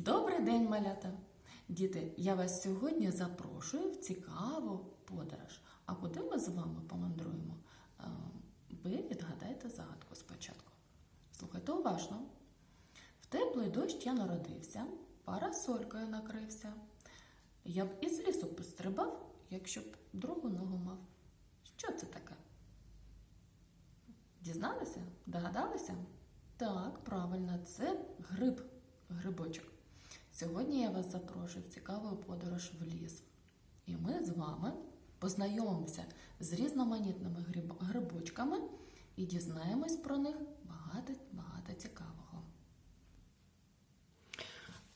Добрий день, малята! Діти, я вас сьогодні запрошую в цікаву подорож. А куди ми з вами помандруємо? Е, Ви відгадайте загадку спочатку. Слухайте уважно. В теплий дощ я народився, парасолькою накрився. Я б із лісу пострибав, якщо б другу ногу мав. Що це таке? Дізналися? Догадалися? Так, правильно, це гриб, грибочок. Сьогодні я вас запрошую в цікаву подорож в ліс. І ми з вами познайомимося з різноманітними гриб- грибочками і дізнаємось про них багато-багато цікавого.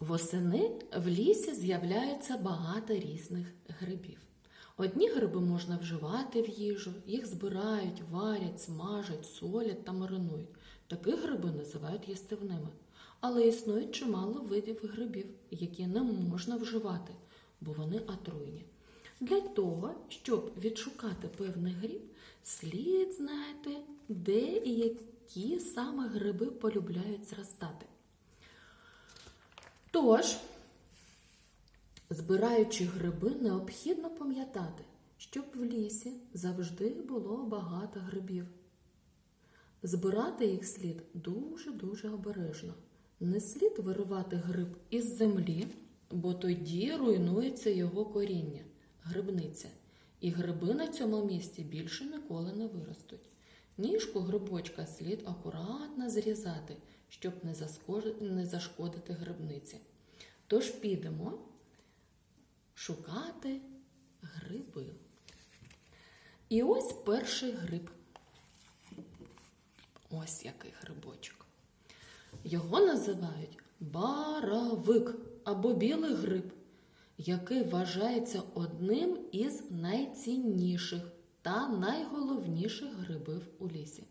Восени в лісі з'являється багато різних грибів. Одні гриби можна вживати в їжу, їх збирають, варять, смажать, солять та маринують. Такі гриби називають їстивними. Але існує чимало видів грибів, які не можна вживати, бо вони отруйні. Для того, щоб відшукати певний гриб, слід знати, де і які саме гриби полюбляють зростати. Тож, збираючи гриби, необхідно пам'ятати, щоб в лісі завжди було багато грибів. Збирати їх слід дуже-дуже обережно. Не слід виривати гриб із землі, бо тоді руйнується його коріння, грибниця, і гриби на цьому місці більше ніколи не виростуть. Ніжку грибочка слід акуратно зрізати, щоб не зашкодити грибниці. Тож підемо шукати гриби. І ось перший гриб. Ось який грибочок. Його називають баравик або білий гриб, який вважається одним із найцінніших та найголовніших грибів у лісі.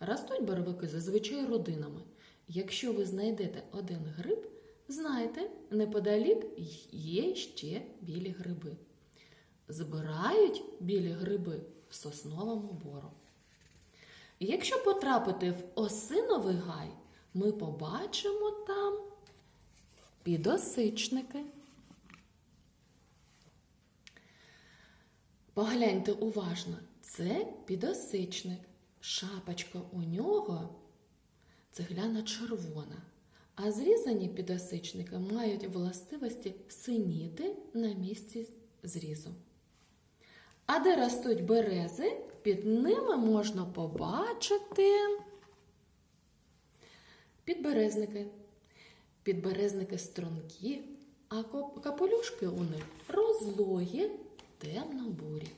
Ростуть барвики зазвичай родинами. Якщо ви знайдете один гриб, знайте, неподалік є ще білі гриби. Збирають білі гриби в сосновому бору. Якщо потрапити в осиновий гай, ми побачимо там підосичники. Погляньте уважно, це підосичник. Шапочка у нього цегляна червона, а зрізані підосичники мають властивості синіти на місці зрізу. А де ростуть берези, під ними можна побачити підберезники. Підберезники стрункі, а капелюшки у них розлогі, темно-бурі.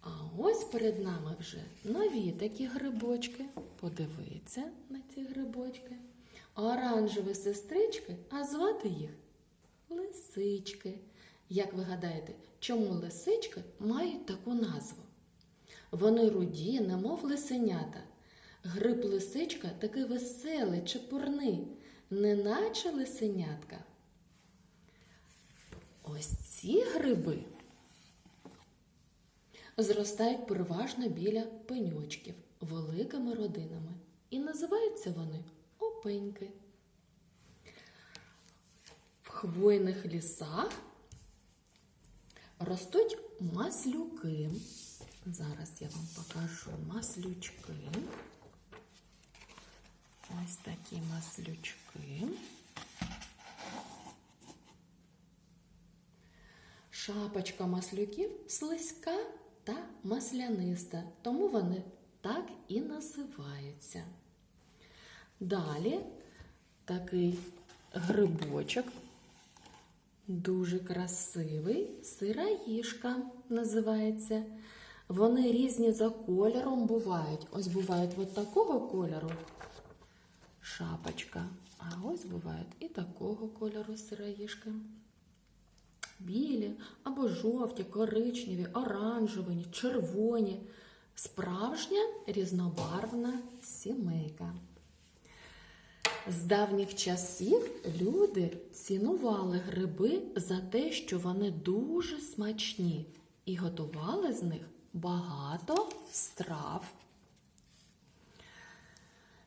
А ось перед нами вже нові такі грибочки. Подивіться на ці грибочки. Оранжеві сестрички, а звати їх лисички. Як ви гадаєте, чому лисички мають таку назву? Вони руді, немов лисенята. Гриб лисичка такий веселий, чепурний, неначе лисенятка. Ось ці гриби зростають переважно біля пеньочків великими родинами. І називаються вони опеньки. В хвойних лісах ростуть маслюки. Зараз я вам покажу маслючки. Ось такі маслючки. Шапочка маслюків слизька та масляниста, тому вони так і називаються. Далі такий грибочок, дуже красивий, сираїшка називається. Вони різні за кольором бувають. Ось бувають от такого кольору шапочка, а ось бувають і такого кольору сираїшки. Білі або жовті, коричневі, оранжеві, червоні. Справжня різнобарвна сімейка. З давніх часів люди цінували гриби за те, що вони дуже смачні, і готували з них багато страв.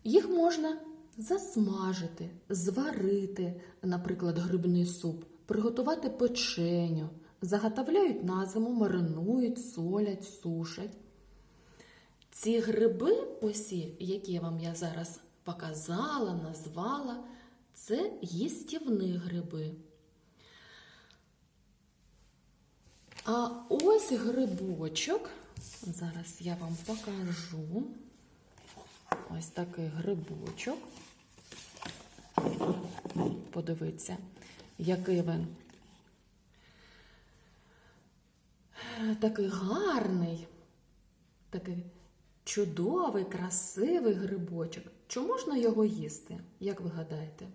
Їх можна засмажити, зварити, наприклад, грибний суп, приготувати печеню, заготовляють на зиму, маринують, солять, сушать. Ці гриби, усі, які вам я зараз показала, назвала, це їстівні гриби. А ось грибочок. Зараз я вам покажу. Ось такий грибочок. Подивіться, який він. Такий гарний, такий чудовий, красивий грибочок. Чи можна його їсти, як ви гадаєте?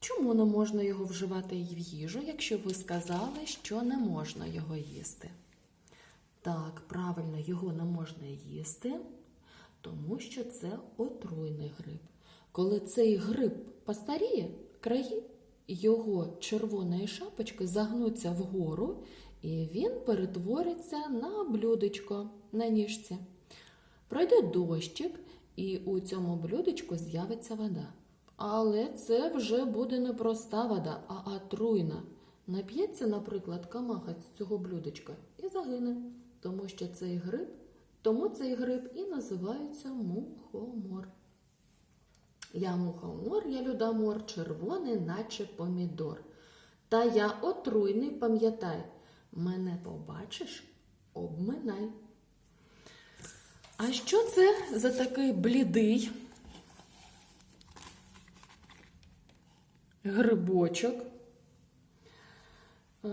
Чому не можна його вживати в їжу, якщо ви сказали, що не можна його їсти? Так, правильно, його не можна їсти, тому що це отруйний гриб. Коли цей гриб постаріє, краї його червоної шапочки загнуться вгору, і він перетвориться на блюдечко на ніжці. Пройде дощик, і у цьому блюдечку з'явиться вода. Але це вже буде не проста вода, а отруйна. Нап'ється, наприклад, камаха з цього блюдечка і загине, тому що цей гриб, тому цей гриб і називається мухомор. Я мухомор, я людомор, червоний, наче помідор. Та я отруйний, пам'ятай, мене побачиш, обминай. А що це за такий блідий грибочок? Е,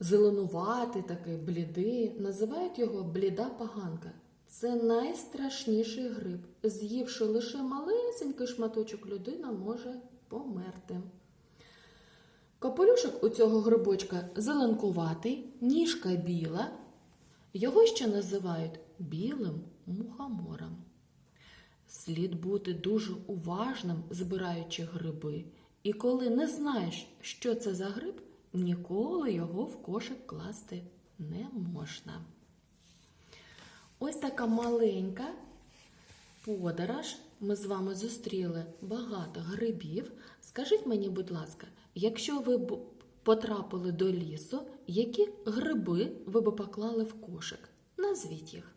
Зеленуватий такий, блідий. Називають його бліда поганка. Це найстрашніший гриб. З'ївши лише малесенький шматочок, людина може померти. Капелюшок у цього грибочка зеленкуватий, ніжка біла. Його ще називають білим мухомором. Слід бути дуже уважним, збираючи гриби. І коли не знаєш, що це за гриб, ніколи його в кошик класти не можна. Ось така маленька подорож. Ми з вами зустріли багато грибів. Скажіть мені, будь ласка, якщо ви б потрапили до лісу, які гриби ви б поклали в кошик? Назвіть їх.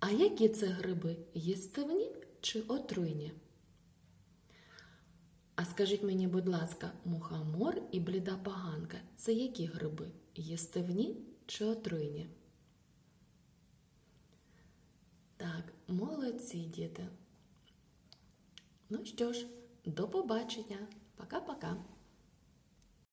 А які це гриби? Їстивні чи отруйні? А скажіть мені, будь ласка, мухомор і бліда поганка це які гриби? Їстивні чи отруйні? Так, молодці діти. Ну що ж, до побачення. Пока-пока.